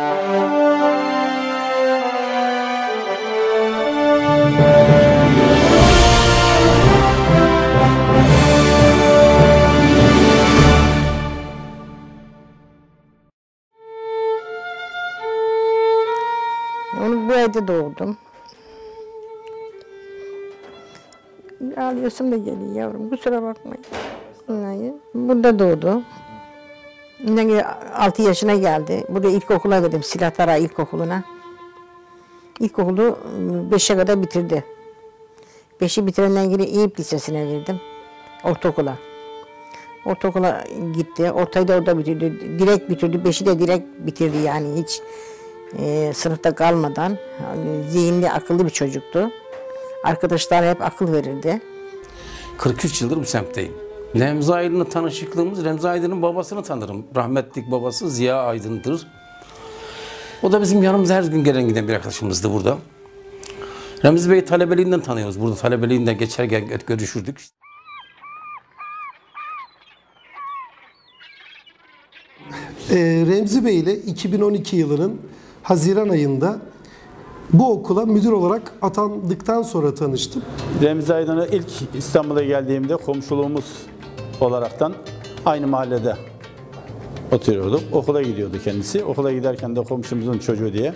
Bu ayda doğurdum. Ağlıyorsun da geliyor yavrum. Kusura bakmayın. Burada doğdu. Yine 6 yaşına geldi. Burada ilkokula verdim. Silahtara İlkokulu'na. İlkokulu 5'e kadar bitirdi. 5'i bitirenden yine Eyüp Lisesi'ne verdim. Ortaokula. Ortaokula gitti. Ortayı da orada bitirdi. Direkt bitirdi. 5'i de direkt bitirdi yani hiç e, sınıfta kalmadan. Zihinli, akıllı bir çocuktu. Arkadaşlar hep akıl verirdi. 43 yıldır bu semtteyim. Remzi Aydın'la tanışıklığımız, Remzi Aydın'ın babasını tanırım. Rahmetlik babası Ziya Aydın'dır. O da bizim yanımıza her gün gelen giden bir arkadaşımızdı burada. Remzi Bey'i talebeliğinden tanıyoruz. Burada talebeliğinden geçerken görüşürdük. Ee, Remzi Bey ile 2012 yılının Haziran ayında bu okula müdür olarak atandıktan sonra tanıştım. Remzi Aydın'a ilk İstanbul'a geldiğimde komşuluğumuz olaraktan aynı mahallede oturuyorduk. Okula gidiyordu kendisi. Okula giderken de komşumuzun çocuğu diye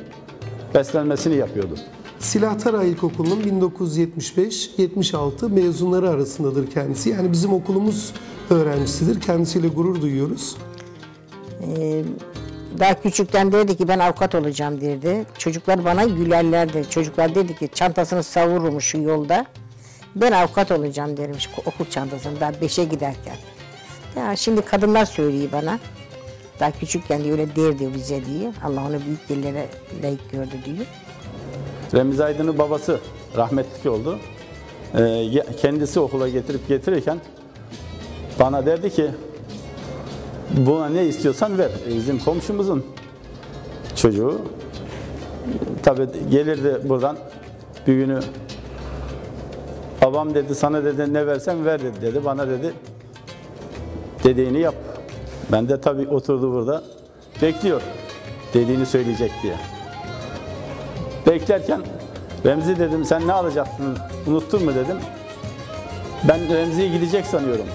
beslenmesini yapıyordu. Silahtara İlkokulu'nun 1975-76 mezunları arasındadır kendisi. Yani bizim okulumuz öğrencisidir. Kendisiyle gurur duyuyoruz. Daha küçükten derdi ki ben avukat olacağım derdi. Çocuklar bana gülerlerdi. Çocuklar dedi ki çantasını savurmuş şu yolda. Ben avukat olacağım dermiş okul çantasını daha beşe giderken. Ya şimdi kadınlar söylüyor bana. Daha küçükken diye öyle derdi bize diye. Allah onu büyük yerlere layık gördü diyor. Remzi Aydın'ın babası rahmetli oldu. Ee, kendisi okula getirip getirirken bana derdi ki buna ne istiyorsan ver. Bizim komşumuzun çocuğu tabi gelirdi buradan bir günü babam dedi sana dedi ne versen ver dedi dedi bana dedi dediğini yap. Ben de tabi oturdu burada bekliyor dediğini söyleyecek diye. Beklerken Remzi dedim sen ne alacaksın unuttun mu dedim. Ben Remzi'ye gidecek sanıyorum.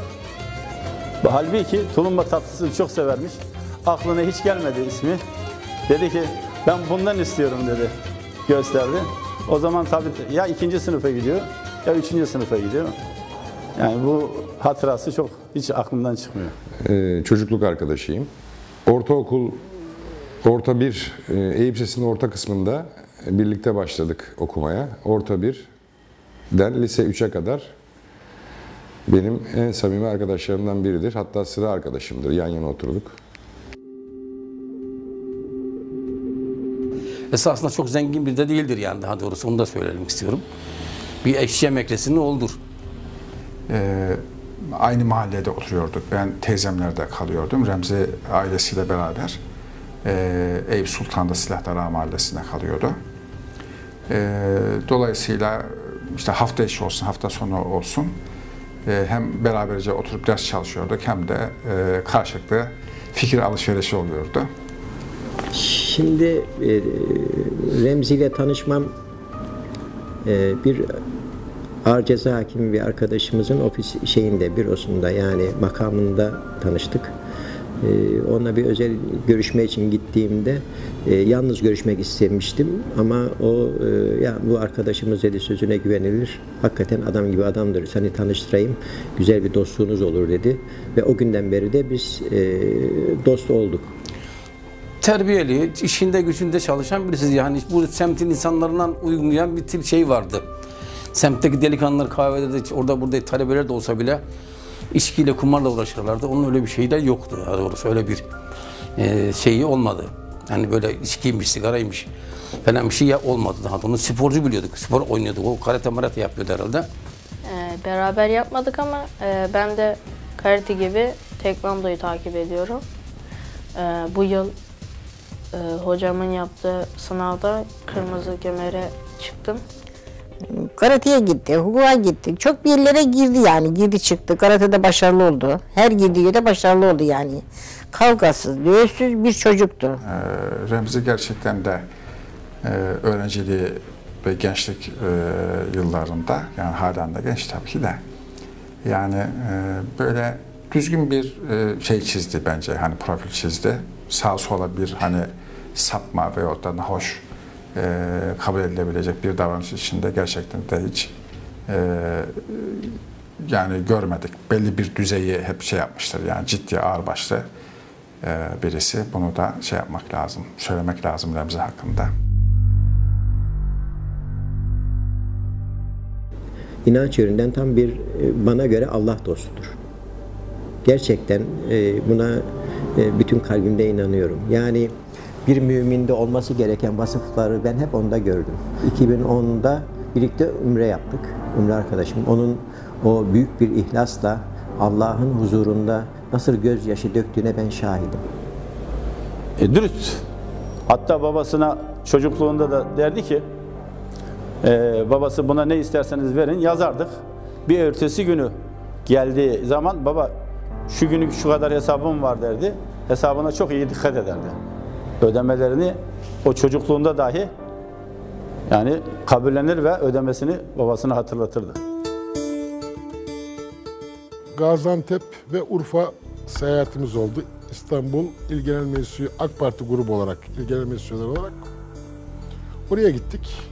Halbuki tulumba tatlısını çok severmiş. Aklına hiç gelmedi ismi. Dedi ki ben bundan istiyorum dedi. Gösterdi. O zaman tabii ya ikinci sınıfa gidiyor ya üçüncü sınıfa gidiyor. Yani bu hatırası çok hiç aklımdan çıkmıyor. Ee, çocukluk arkadaşıyım. Ortaokul, orta bir, e, Eyüp Lisesi'nin orta kısmında birlikte başladık okumaya. Orta 1'den lise 3'e kadar benim en samimi arkadaşlarımdan biridir. Hatta sıra arkadaşımdır. Yan yana oturduk. Esasında çok zengin bir de değildir yani daha doğrusu onu da söylemek istiyorum. Bir eşya mekresinin oğludur. Ee, aynı mahallede oturuyorduk. Ben teyzemlerde kalıyordum. Remzi ailesiyle beraber e, Eyüp Sultan'da Silahdara Mahallesi'nde kalıyordu. Ee, dolayısıyla işte hafta içi olsun, hafta sonu olsun e, hem beraberce oturup ders çalışıyorduk hem de e, karşılıklı fikir alışverişi oluyordu. Şimdi e, Remzi ile tanışmam e, bir ağır ceza hakimi bir arkadaşımızın ofis şeyinde, bürosunda yani makamında tanıştık. E, onunla bir özel görüşme için gittiğimde e, yalnız görüşmek istemiştim ama o e, ya bu arkadaşımız dedi sözüne güvenilir. Hakikaten adam gibi adamdır. Seni tanıştırayım. Güzel bir dostluğunuz olur dedi. Ve o günden beri de biz e, dost olduk. Terbiyeli, işinde gücünde çalışan birisi. Yani bu semtin insanlarından uyumlayan bir tip şey vardı. Semtteki delikanlılar kahvede de orada burada talebeler de olsa bile içkiyle kumarla uğraşırlardı. Onun öyle bir şeyi de yoktu. Daha doğrusu öyle bir e, şeyi olmadı. Yani böyle içkiymiş, sigaraymış falan bir şey olmadı daha. Onu sporcu biliyorduk. Spor oynuyorduk. O karate marate yapıyordu herhalde. Ee, beraber yapmadık ama e, ben de karate gibi tekvandoyu takip ediyorum. Ee, bu yıl e, hocamın yaptığı sınavda kırmızı kemere çıktım. Karateye gitti, hukuka gitti. Çok bir yerlere girdi yani. Girdi çıktı. Karatede başarılı oldu. Her girdiği yerde başarılı oldu yani. Kavgasız, dövüşsüz bir çocuktu. Ee, Remzi gerçekten de e, öğrenciliği ve gençlik e, yıllarında, yani halen de genç tabii ki de, yani e, böyle düzgün bir e, şey çizdi bence, hani profil çizdi. Sağ sola bir hani sapma veyahut da hoş e, kabul edilebilecek bir davranış içinde gerçekten de hiç e, yani görmedik. Belli bir düzeyi hep şey yapmıştır yani ciddi ağırbaşlı e, birisi. Bunu da şey yapmak lazım, söylemek lazım Remzi hakkında. İnanç yönünden tam bir e, bana göre Allah dostudur. Gerçekten e, buna e, bütün kalbimde inanıyorum. Yani bir müminde olması gereken vasıfları ben hep onda gördüm. 2010'da birlikte umre yaptık. Umre arkadaşım. Onun o büyük bir ihlasla Allah'ın huzurunda nasıl gözyaşı döktüğüne ben şahidim. E, dürüst. Hatta babasına çocukluğunda da derdi ki e, babası buna ne isterseniz verin yazardık. Bir ertesi günü geldiği zaman baba şu günü şu kadar hesabım var derdi. Hesabına çok iyi dikkat ederdi. Ödemelerini o çocukluğunda dahi yani kabullenir ve ödemesini babasına hatırlatırdı. Gaziantep ve Urfa seyahatimiz oldu. İstanbul İl Genel Meclisi AK Parti grubu olarak, İl Genel Meclisi olarak oraya gittik.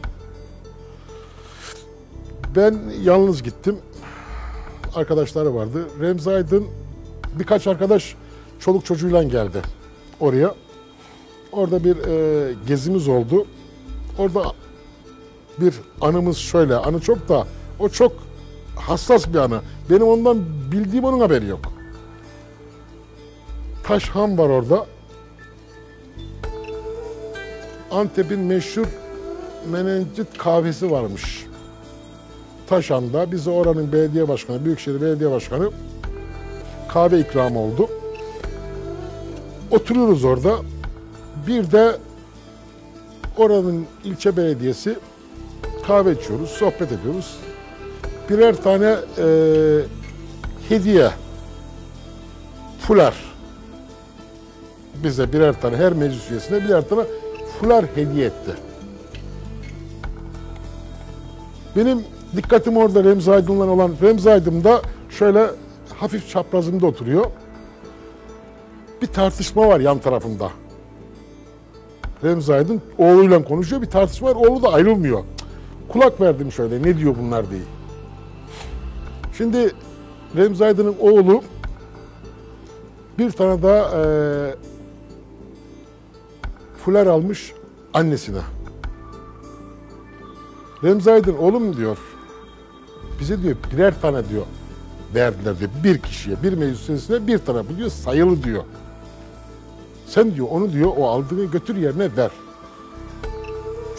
Ben yalnız gittim. Arkadaşları vardı. Remzi Aydın birkaç arkadaş çoluk çocuğuyla geldi oraya. Orada bir e, gezimiz oldu. Orada bir anımız şöyle, anı çok da o çok hassas bir anı. Benim ondan bildiğim onun haberi yok. Taşhan var orada. Antep'in meşhur menencis kahvesi varmış. Taşhan'da bize oranın belediye başkanı, Büyükşehir Belediye Başkanı kahve ikramı oldu. Oturuyoruz orada. Bir de oranın ilçe belediyesi kahve içiyoruz, sohbet ediyoruz. Birer tane e, hediye, fular bize birer tane, her meclis üyesine birer tane fular hediye etti. Benim dikkatim orada Remzi Aydın'la olan, Remzi Aydın da şöyle hafif çaprazımda oturuyor. Bir tartışma var yan tarafında. Remzi Aydın oğluyla konuşuyor, bir tartışma var, oğlu da ayrılmıyor. Kulak verdim şöyle, ne diyor bunlar diye. Şimdi Remzi Aydın'ın oğlu bir tane daha e, fular almış annesine. Remzi Aydın oğlum diyor, bize diyor birer tane diyor verdiler diyor bir kişiye, bir meclis üyesine bir bu diyor sayılı diyor. Sen diyor onu diyor o aldığını götür yerine ver.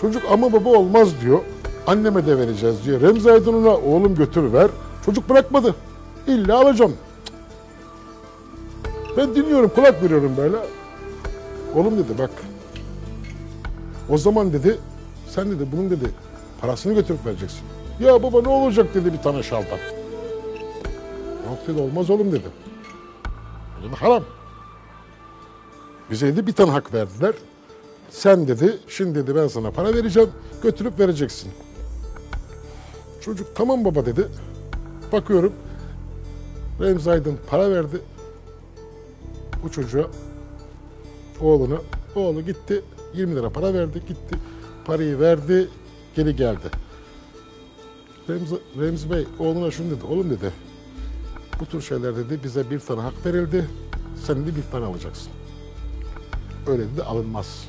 Çocuk ama baba olmaz diyor. Anneme de vereceğiz diyor. Remzi Aydın ona oğlum götür ver. Çocuk bırakmadı. İlla alacağım. Ben dinliyorum, kulak veriyorum böyle. Oğlum dedi bak. O zaman dedi, sen dedi bunun dedi parasını götürüp vereceksin. Ya baba ne olacak dedi bir tane şaldan. Yok olmaz oğlum dedi. O dedi haram. Bize dedi bir tane hak verdiler. Sen dedi, şimdi dedi ben sana para vereceğim, götürüp vereceksin. Çocuk tamam baba dedi. Bakıyorum, Remzi Aydın para verdi bu çocuğa, oğluna. Oğlu gitti, 20 lira para verdi, gitti. Parayı verdi, geri geldi. Remzi, Remzi Bey oğluna şunu dedi, oğlum dedi, bu tür şeyler dedi bize bir tane hak verildi, sen de bir tane alacaksın. Öyle dedi alınmaz.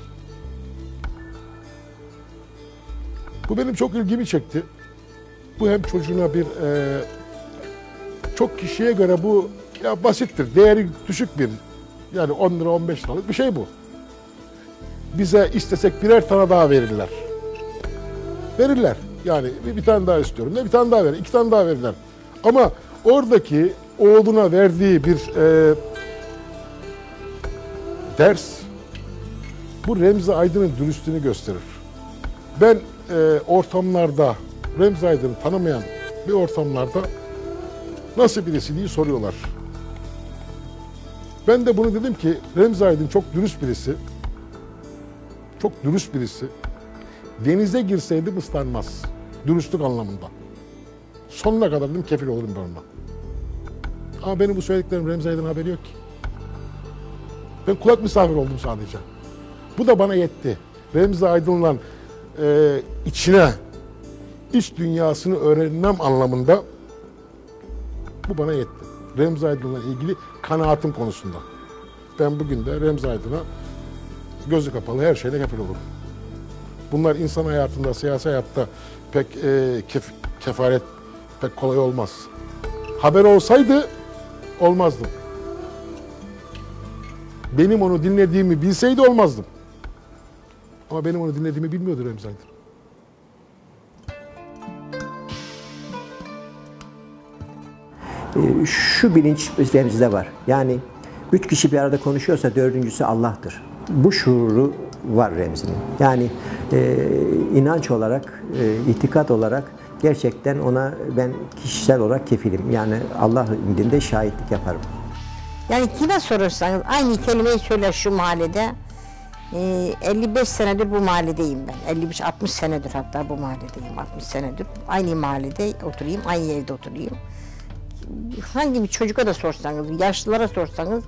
Bu benim çok ilgimi çekti. Bu hem çocuğuna bir e, çok kişiye göre bu ya basittir, değeri düşük bir yani 10 lira 15 liralık bir şey bu. Bize istesek birer tane daha verirler. Verirler. Yani bir, bir tane daha istiyorum. Ne bir tane daha verir, iki tane daha verirler. Ama oradaki oğluna verdiği bir e, ders bu Remzi Aydın'ın dürüstlüğünü gösterir. Ben e, ortamlarda Remzi Aydın'ı tanımayan bir ortamlarda nasıl birisi diye soruyorlar. Ben de bunu dedim ki Remzi Aydın çok dürüst birisi. Çok dürüst birisi. Denize girseydim ıslanmaz. Dürüstlük anlamında. Sonuna kadar dedim kefil olurum ben onunla. Ama benim bu söylediklerim Remzi Aydın haberi yok ki. Ben kulak misafir oldum sadece. Bu da bana yetti. Remzi Aydın'la e, içine, iç dünyasını öğrenmem anlamında bu bana yetti. Remzi Aydın'la ilgili kanaatim konusunda. Ben bugün de Remzi Aydın'a gözü kapalı her şeyle kefil olurum. Bunlar insan hayatında, siyasi hayatta pek e, kef- kefaret pek kolay olmaz. Haber olsaydı olmazdım. Benim onu dinlediğimi bilseydi olmazdım. Ama benim onu dinlediğimi bilmiyordu Remzi Aydın. Ee, şu bilinç üzerimizde var. Yani üç kişi bir arada konuşuyorsa dördüncüsü Allah'tır. Bu şuuru var Remzi'nin. Yani e, inanç olarak, e, itikat olarak gerçekten ona ben kişisel olarak kefilim. Yani Allah indinde şahitlik yaparım. Yani kime sorarsanız aynı kelimeyi söyler şu mahallede. Ee, 55 senedir bu mahalledeyim ben. 55-60 senedir hatta bu mahalledeyim. 60 senedir. Aynı mahallede oturayım, aynı evde oturayım. Hangi bir çocuğa da sorsanız, yaşlılara sorsanız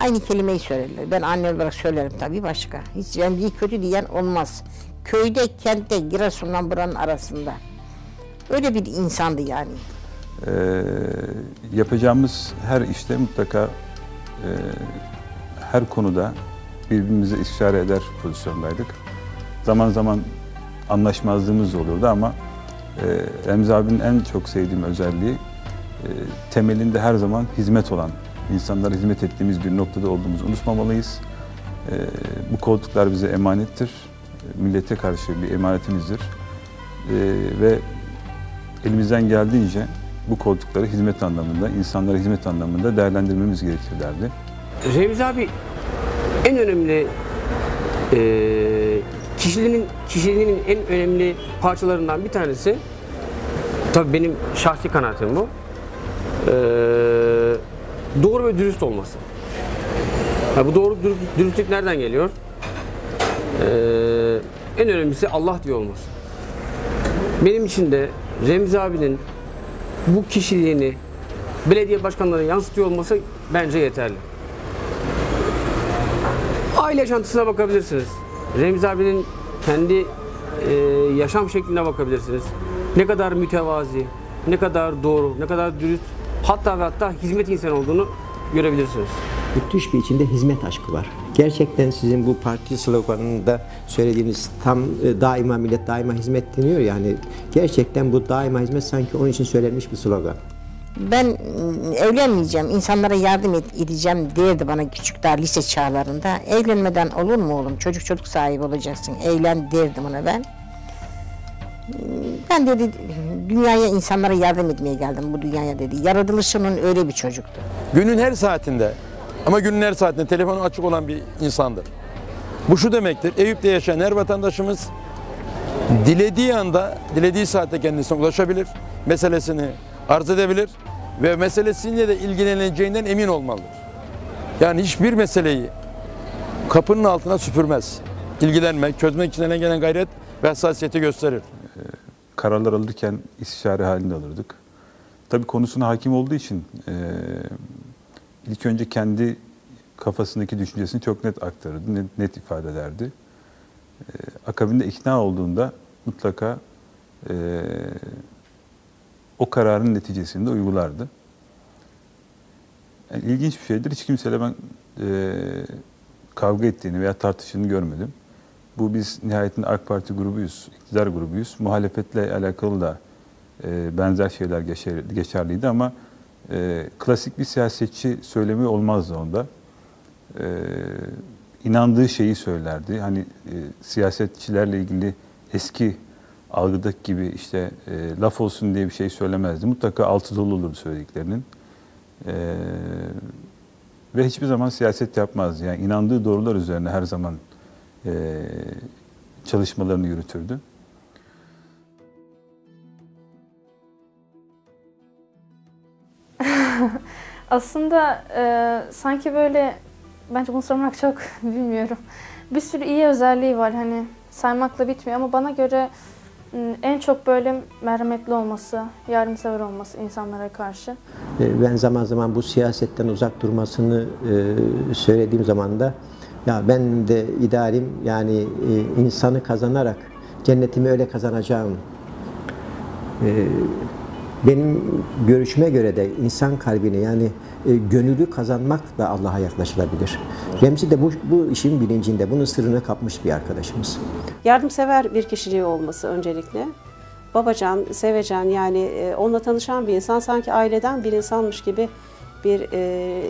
aynı kelimeyi söylerler. Ben anne olarak söylerim tabii başka. Hiç Remzi'yi kötü diyen olmaz. Köyde, kentte, Giresun'la buranın arasında. Öyle bir insandı yani. Ee, yapacağımız her işte mutlaka e, her konuda birbirimize istişare eder pozisyondaydık. Zaman zaman anlaşmazlığımız oluyordu ama e, Remzi abinin en çok sevdiğim özelliği e, temelinde her zaman hizmet olan, insanlara hizmet ettiğimiz bir noktada olduğumuzu unutmamalıyız. E, bu koltuklar bize emanettir. E, Millete karşı bir emanetimizdir. E, ve elimizden geldiğince bu koltukları hizmet anlamında, insanlara hizmet anlamında değerlendirmemiz gerekir derdi. Remzi abi en önemli e, kişiliğinin kişiliğinin en önemli parçalarından bir tanesi tabii benim şahsi kanaatim bu. E, doğru ve dürüst olması. Ha, bu doğru dürüst, dürüstlük nereden geliyor? E, en önemlisi Allah diyor olması. Benim için de Remzi abinin bu kişiliğini belediye başkanlarına yansıtıyor olması bence yeterli. Aile yaşantısına bakabilirsiniz. Remzi abinin kendi e, yaşam şekline bakabilirsiniz. Ne kadar mütevazi, ne kadar doğru, ne kadar dürüst, hatta ve hatta hizmet insanı olduğunu görebilirsiniz. Müthiş bir içinde hizmet aşkı var. Gerçekten sizin bu parti sloganında söylediğiniz tam e, daima millet daima hizmet deniyor yani gerçekten bu daima hizmet sanki onun için söylenmiş bir slogan. Ben ıı, evlenmeyeceğim, insanlara yardım edeceğim derdi bana küçük daha lise çağlarında. Evlenmeden olur mu oğlum? Çocuk çocuk sahibi olacaksın. Evlen derdim ona ben. Ben dedi dünyaya insanlara yardım etmeye geldim bu dünyaya dedi. Yaratılışının öyle bir çocuktu. Günün her saatinde ama günün her saatinde telefonu açık olan bir insandır. Bu şu demektir. Eyüp'te yaşayan her vatandaşımız dilediği anda, dilediği saatte kendisine ulaşabilir. Meselesini arz edebilir ve meselesiyle de ilgileneceğinden emin olmalıdır. Yani hiçbir meseleyi kapının altına süpürmez. İlgilenmek, çözmek için eline gelen gayret ve hassasiyeti gösterir. kararlar alırken istişare halinde alırdık. Tabii konusuna hakim olduğu için e, ilk önce kendi kafasındaki düşüncesini çok net aktarırdı, net, net ifade ederdi. E, akabinde ikna olduğunda mutlaka e, o kararın neticesini de uygulardı. Yani ilginç bir şeydir. Hiç kimseyle ben e, kavga ettiğini veya tartıştığını görmedim. Bu biz nihayetinde AK Parti grubuyuz, iktidar grubuyuz. Muhalefetle alakalı da e, benzer şeyler geçer, geçerliydi ama e, klasik bir siyasetçi söylemi olmazdı onda. E, inandığı şeyi söylerdi. Hani e, siyasetçilerle ilgili eski algıdaki gibi işte e, laf olsun diye bir şey söylemezdi. Mutlaka altı dolu olurdu söylediklerinin. E, ve hiçbir zaman siyaset yapmazdı. Yani inandığı doğrular üzerine her zaman e, çalışmalarını yürütürdü. Aslında e, sanki böyle bence bunu sormak çok bilmiyorum. Bir sürü iyi özelliği var hani saymakla bitmiyor ama bana göre m, en çok böyle merhametli olması, yardımsever olması insanlara karşı. E, Ben zaman zaman bu siyasetten uzak durmasını e, söylediğim zaman da ya ben de idealim yani e, insanı kazanarak cennetimi öyle kazanacağım. Benim görüşüme göre de insan kalbini yani e, gönüllü kazanmak da Allah'a yaklaşılabilir. Remzi de bu, bu işin bilincinde, bunun sırrını kapmış bir arkadaşımız. Yardımsever bir kişiliği olması öncelikle. Babacan, sevecen yani e, onunla tanışan bir insan sanki aileden bir insanmış gibi bir e,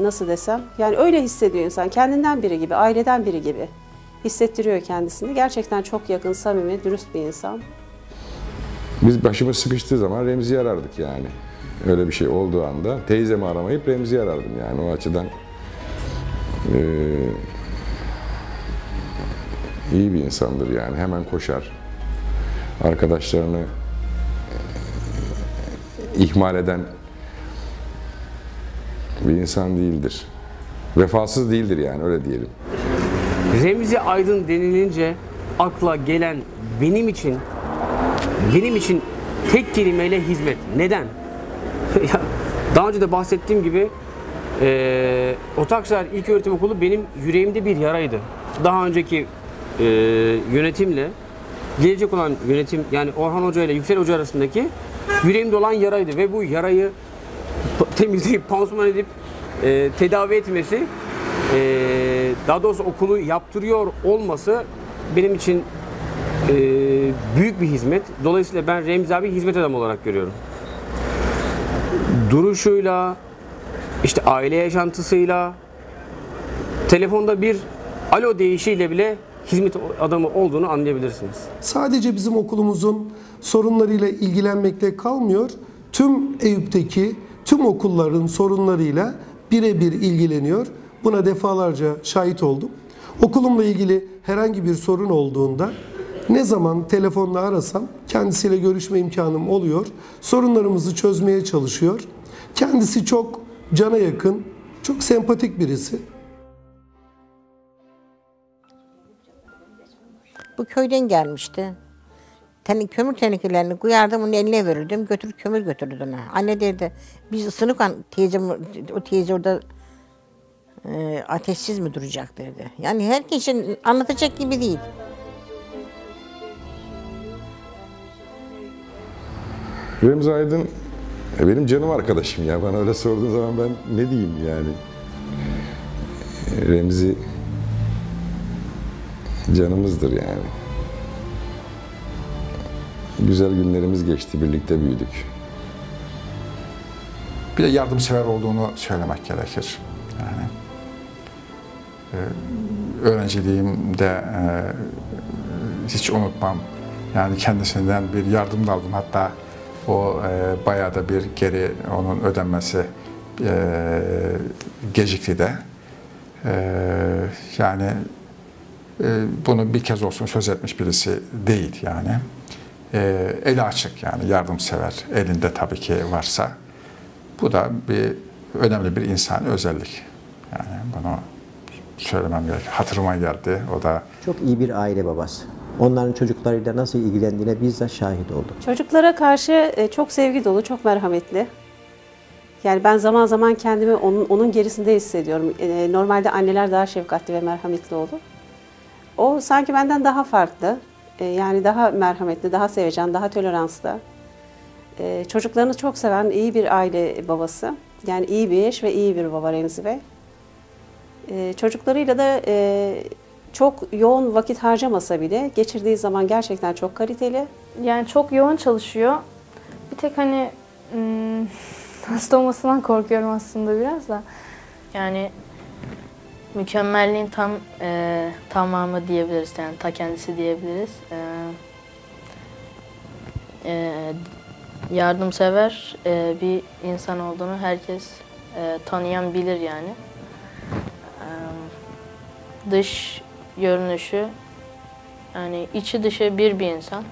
nasıl desem yani öyle hissediyor insan kendinden biri gibi, aileden biri gibi hissettiriyor kendisini. Gerçekten çok yakın, samimi, dürüst bir insan. Biz başımız sıkıştığı zaman Remzi'yi arardık yani. Öyle bir şey olduğu anda teyzemi aramayıp Remzi'yi arardım yani o açıdan eee, iyi bir insandır yani hemen koşar. Arkadaşlarını eee, ihmal eden bir insan değildir. Vefasız değildir yani öyle diyelim. Remzi Aydın denilince akla gelen benim için benim için tek kelimeyle hizmet. Neden? Daha önce de bahsettiğim gibi eee Otakşehir İlköğretim Okulu benim yüreğimde bir yaraydı. Daha önceki eee, yönetimle gelecek olan yönetim yani Orhan Hoca ile Yüksel Hoca arasındaki yüreğimde olan yaraydı ve bu yarayı temizleyip pansuman edip eee, tedavi etmesi eee, daha doğrusu okulu yaptırıyor olması benim için eee, büyük bir hizmet. Dolayısıyla ben Remzi abi hizmet adamı olarak görüyorum. Duruşuyla, işte aile yaşantısıyla, telefonda bir alo deyişiyle bile hizmet adamı olduğunu anlayabilirsiniz. Sadece bizim okulumuzun sorunlarıyla ilgilenmekle kalmıyor. Tüm Eyüp'teki tüm okulların sorunlarıyla birebir ilgileniyor. Buna defalarca şahit oldum. Okulumla ilgili herhangi bir sorun olduğunda ne zaman telefonla arasam kendisiyle görüşme imkanım oluyor. Sorunlarımızı çözmeye çalışıyor. Kendisi çok cana yakın, çok sempatik birisi. Bu köyden gelmişti. Ten, kömür tenekelerini koyardım, onun eline verirdim. Götür kömür götürdü ona. Anne derdi, biz ısınıkan teyzem, o teyze orada e, ateşsiz mi duracak derdi. Yani herkesin anlatacak gibi değil. Remzi Aydın e, benim canım arkadaşım ya. Bana öyle sorduğun zaman ben ne diyeyim yani. E, Remzi canımızdır yani. Güzel günlerimiz geçti, birlikte büyüdük. Bir de yardımsever olduğunu söylemek gerekir. Yani e, öğrenciliğimde hiç unutmam. Yani kendisinden bir yardım da aldım. Hatta o e, bayağı da bir geri onun ödenmesi e, gecikti de. E, yani e, bunu bir kez olsun söz etmiş birisi değil yani. E, eli açık yani yardımsever. Elinde tabii ki varsa. Bu da bir önemli bir insan özellik. Yani bunu söylemem gerek. Hatırıma geldi. O da Çok iyi bir aile babası. Onların çocuklarıyla nasıl ilgilendiğine bizzat şahit oldum. Çocuklara karşı e, çok sevgi dolu, çok merhametli. Yani ben zaman zaman kendimi onun, onun gerisinde hissediyorum. E, Normalde anneler daha şefkatli ve merhametli olur. O sanki benden daha farklı. E, Yani daha merhametli, daha sevecen, daha toleranslı. Çocuklarını çok seven iyi bir aile babası. Yani iyi bir eş ve iyi bir baba Remzi Bey. Çocuklarıyla da çok yoğun vakit harcamasa bile geçirdiği zaman gerçekten çok kaliteli. Yani çok yoğun çalışıyor. Bir tek hani hmm, hasta olmasından korkuyorum aslında biraz da. Yani mükemmelliğin tam e, tamamı diyebiliriz yani ta kendisi diyebiliriz. E, e, yardımsever e, bir insan olduğunu herkes e, tanıyan bilir yani. E, dış görünüşü yani içi dışı bir bir insan.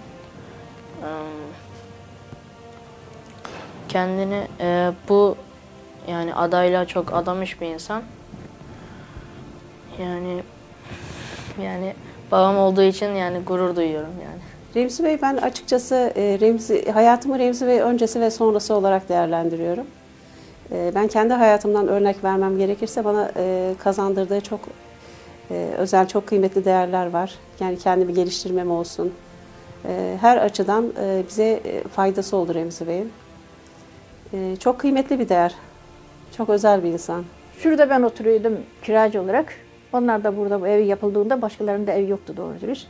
Kendini e, bu yani adayla çok adamış bir insan. Yani yani babam olduğu için yani gurur duyuyorum yani. Remzi Bey ben açıkçası e, Remzi, hayatımı Remzi Bey öncesi ve sonrası olarak değerlendiriyorum. E, ben kendi hayatımdan örnek vermem gerekirse bana e, kazandırdığı çok özel, çok kıymetli değerler var. Yani kendimi geliştirmem olsun. E, her açıdan e, bize e, faydası oldu Remzi Bey'in. E, çok kıymetli bir değer. Çok özel bir insan. Şurada ben oturuyordum kiracı olarak. Onlar da burada bu ev yapıldığında başkalarının da ev yoktu doğru dürüst.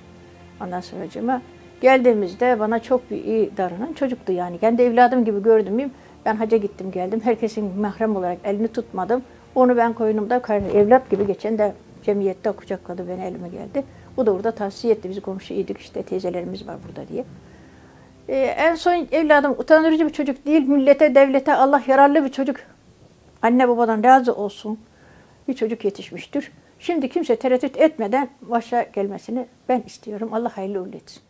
Ondan sonra geldiğimizde bana çok bir iyi davranan çocuktu yani. Kendi evladım gibi gördüm? Ben hacca gittim geldim. Herkesin mahrem olarak elini tutmadım. Onu ben koynumda evlat gibi geçen de cemiyette kucakladı beni elime geldi. O da orada tavsiye etti. Biz komşuyduk işte teyzelerimiz var burada diye. Ee, en son evladım utandırıcı bir çocuk değil. Millete, devlete Allah yararlı bir çocuk. Anne babadan razı olsun. Bir çocuk yetişmiştir. Şimdi kimse tereddüt etmeden başa gelmesini ben istiyorum. Allah hayırlı uğurlu etsin.